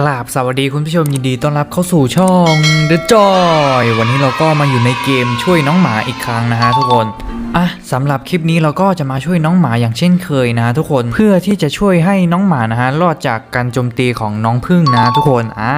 กราบสวัสดีคุณผู้ชมยินดีต้อนรับเข้าสู่ช่อง The Joy วันนี้เราก็มาอยู่ในเกมช่วยน้องหมาอีกครั้งนะฮะทุกคน อะสำหรับคลิปนี้เราก็จะมาช่วยน้องหมาอย่างเช่นเคยนะทุกคนเพื่อที่จะช่วยให้น้องหมานะฮะรอดจากการโจมตีของน้องพึ่งนะทุกคนอ่า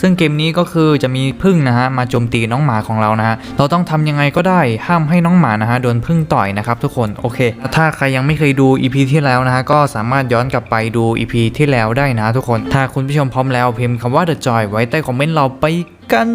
ซึ่งเกมนี้ก็คือจะมีพึ่งนะฮะมาโจมตีน้องหมาของเรานะฮะเราต้องทำยังไงก็ได้ห้ามให้น้องหมานะฮะโดนพึ่งต่อยนะครับทุกคนโอเค ถ้าใครยังไม่เคยดู EP ที่แล้วนะฮะก็สามารถย้อนกลับไปดู EP ที่แล้วได้นะทุกคน ถ้าคุณผู้ชมพร้อมแล้วพิมพ์คำว่า The Joy ไว้ใต้คอมเมนต์เราไป กัน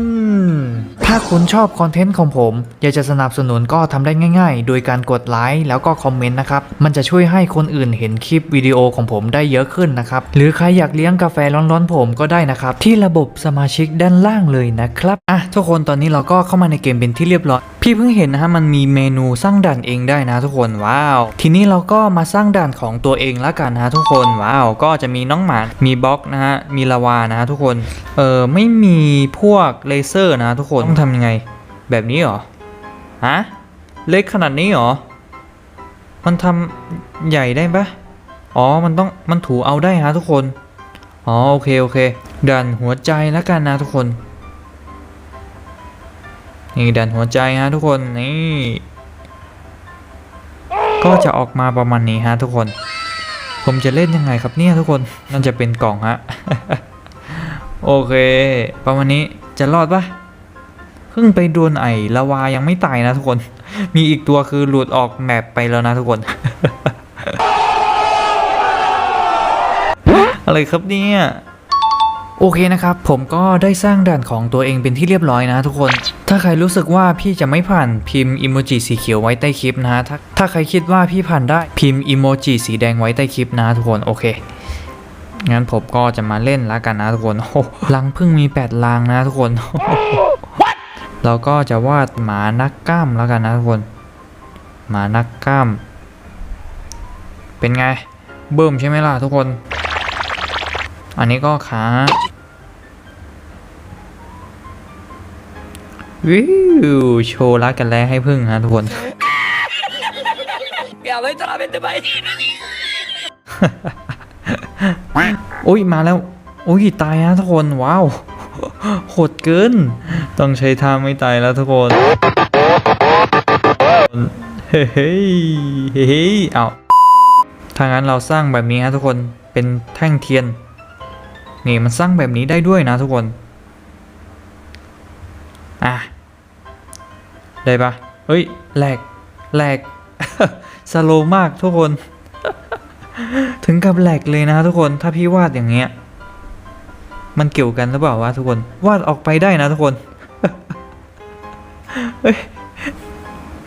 ถ้าคุณชอบคอนเทนต์ของผม อยากจะสนับสนุนก็ทำได้ง่าย ๆ โดยการกดไลค์แล้วก็คอมเมนต์นะครับ มันจะช่วยให้คนอื่นเห็นคลิปวิดีโอของผมได้เยอะขึ้นนะครับ หรือใครอยากเลี้ยงกาแฟร้อนๆผมก็ได้นะครับ ที่ระบบสมาชิกด้านล่างเลยนะครับอะทุกคนตอนนี้เราก็เข้ามาในเกมเป็นที่เรียบร้อยพี่เพิ่งเห็นนะฮะมันมีเมนูสร้างด่านเองได้นะทุกคนว้าว ทีนี้เราก็มาสร้างด่านของตัวเองล้วกันนะฮะทุกคนว้าว ก็จะมีน้องหมา มีบล็อกนะฮะมีลาวานะฮะทุกคนเออไม่มีพวกเลเซอร์นะทุกคนต้องทำยังไง แบบนี้เหรอฮะเล็กขนาดนี้เหรอ มันทำใหญ่ได้ปะอ๋อ มันต้องมันถูเอาได้ฮะทุกคน อ๋อโอเคโอเคด่านหัวใจแล้วกันนะทุกคน นี่ดันหัวใจฮะทุกคนนี่ ก็จะออกมาประมาณนี้ฮะทุกคน ผมจะเล่นยังไงครับเนี่ยทุกคนนั่นจะเป็นกล่องฮะ โอเค ประมาณนี้ จะรอดปะเพิ่งไปโดนไอ้ละวายังไม่ตายนะทุกคน มีอีกตัวคือหลุดออกแมปไปแล้วนะทุกคน อะไรครับเนี่ยโอเคนะครับ ผมก็ได้สร้างด่านของตัวเองเป็นที่เรียบร้อยนะทุกคน ถ้าใครรู้สึกว่าพี่จะไม่ผ่านพิมพ์อิโมจิสีเขียวไว้ใต้คลิปนะฮะถ้าถ้าใครคิดว่าพี่ผ่านได้พิมพ์อิโมจิสีแดงไว้ใต้คลิปนะทุกคนโอเค งั้นผมก็จะมาเล่นแล้วกันนะทุกคนลังพึ่งมี8ลังนะทุกคนเราก็จะวาดหมานักกล้ามแล้วกันนะทุกคน หมานักกล้าม เป็นไงเบิ่มใช่ไหมล่ะทุกคน อันนี้ก็ขาวิวโชว์รักกันแล้วให้พึ่งฮะทุกคน Ya vete a la mente para โอ้ยมาแล้ว โอ้ยตายฮะทุกคนว้าวโหดเกิน ต้องใช้ท่าไม่ตายแล้วทุกคนเฮ้ยเฮ้ยเอาถ้างั้นเราสร้างแบบนี้ฮะทุกคนเป็นแท่งเทียน นี่มันสร้างแบบนี้ได้ด้วยนะทุกคนอะได้ปะเฮ้ยแหลกแหลกสโลมากทุกคน ถึงกับแหลกเลยนะทุกคนถ้าพี่วาดอย่างเงี้ย มันเกี่ยวกันหรือเปล่าวะทุกคนวาดออกไปได้นะทุกคน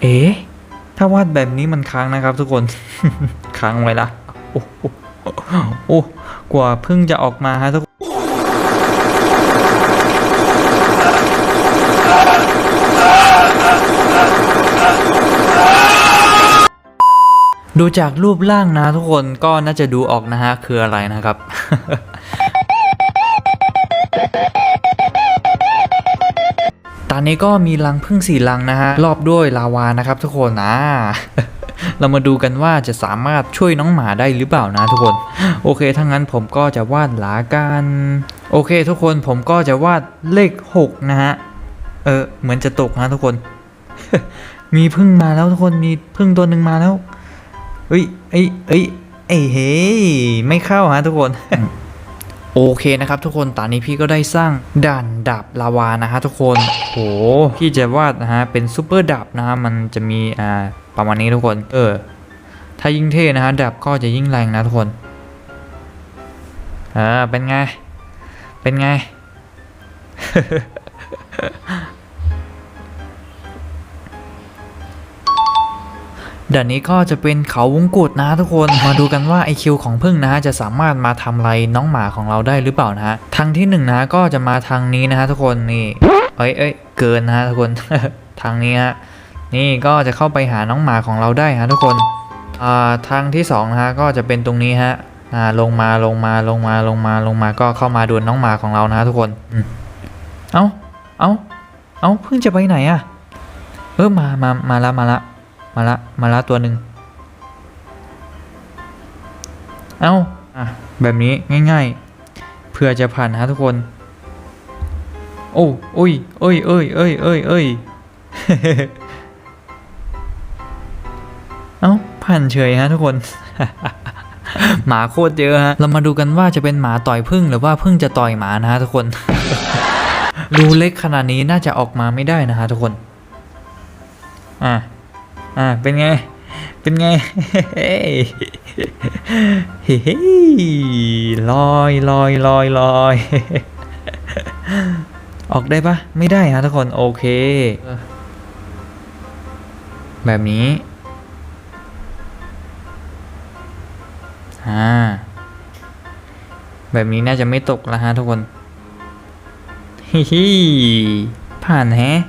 เอ๊ะถ้าวาดแบบนี้มันค้างนะครับ ทุกคนค้างไว้ละโอ้โหโอ้กว่าเพิ่งจะออกมาฮะทุก ดูจากรูปร่างนะทุกคนก็น่าจะดูออกนะฮะคืออะไรนะครับ ตอนนี้ก็มีรังพึ่งสี่รังนะฮะ รอบด้วยลาวานะครับทุกคนนะเรามาดูกันว่าจะสามารถช่วยน้องหมาได้หรือเปล่านะทุกคน โอเคถ้างั้นผมก็จะวาดหลากัน โอเค ทุกคนผมก็จะวาดเลขหกนะฮะ เออเหมือนจะตกนะทุกคน มีพึ่งมาแล้วทุกคนมีพึ่งตัวหนึ่งมาแล้ว เอ้ยเอ้ยเอ้ยเอ้ยเฮ้ยไม่เข้าฮะทุกคน โอเคนะครับทุกคนตอนนี้พี่ก็ได้สร้างด่านดาบลาวานะฮะทุกคนโหพี่จะวาดนะฮะเป็นซูเปอร์ดาบนะฮะมันจะมีอ่าประมาณนี้ทุกคน เออ ถ้ายิ่งเท่นะฮะดาบก็จะยิ่งแรงนะทุกคนอ่าเป็นไง เป็นไง เด่านนี้ก็จะเป็นเขาวงกุดนะทุกคนมาดูกันว่าไอคิวของพึ่งนะฮะจะสามารถมาทำอะไรน้องหมาของเราได้หรือเปล่านะฮะทางที่หนึ่งนะก็จะมาทางนี้นะฮะทุกคนนี่เอ้ยเอ้ยเกินนะฮะทุกคนทางนี้ฮะนี่ก็จะเข้าไปหาน้องหมาของเราได้ฮะทุกคนอ่าทางที่สองนะฮะก็จะเป็นตรงนี้ฮะอ่าลงมาลงมาลงมาลงมาลงมาก็เข้ามาดวลน้องหมาของเรานะฮะทุกคนเอ้าเอ้าเอ้าเพิ่งจะไปไหนอะเออมามามาละมาละ มาละ มาละตัวหนึ่ง เอา้าอะแบบนี้ง่าย ๆเผื่อจะผ่านนะฮะทุกคน โอ้โอ้ยเอ้ยเอ้ยเอ้ยเอ้ยเอ้ยเอ้าผ่านเฉยฮะทุกคน หมาโคตรเยอะฮะ เรามาดูกันว่าจะเป็นหมาต่อยพึ่งหรือว่าพึ่งจะต่อยหมานะฮะทุกคนรูเล็กขนาดนี้น่าจะออกมาไม่ได้นะฮะทุกคน อะ อะเป็นไง เป็นไงเฮ้ยเฮ้ยลอยลอยลอยลอย ออกได้ปะไม่ได้ฮะทุกคน โอเค แบบนี้ อ่า แบบนี้น่าจะไม่ตกแล้วฮะทุกคนฮิฮิผ่านแฮะ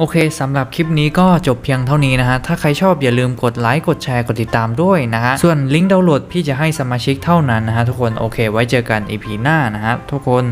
โอเคสำหรับคลิปนี้ก็จบเพียงเท่านี้นะฮะ ถ้าใครชอบอย่าลืมกดไลค์ กดแชร์ กดติดตามด้วยนะฮะ ส่วนลิงก์ดาวน์โหลดพี่จะให้สมาชิกเท่านั้นนะฮะทุกคน โอเค ไว้เจอกัน EP หน้านะฮะทุกคน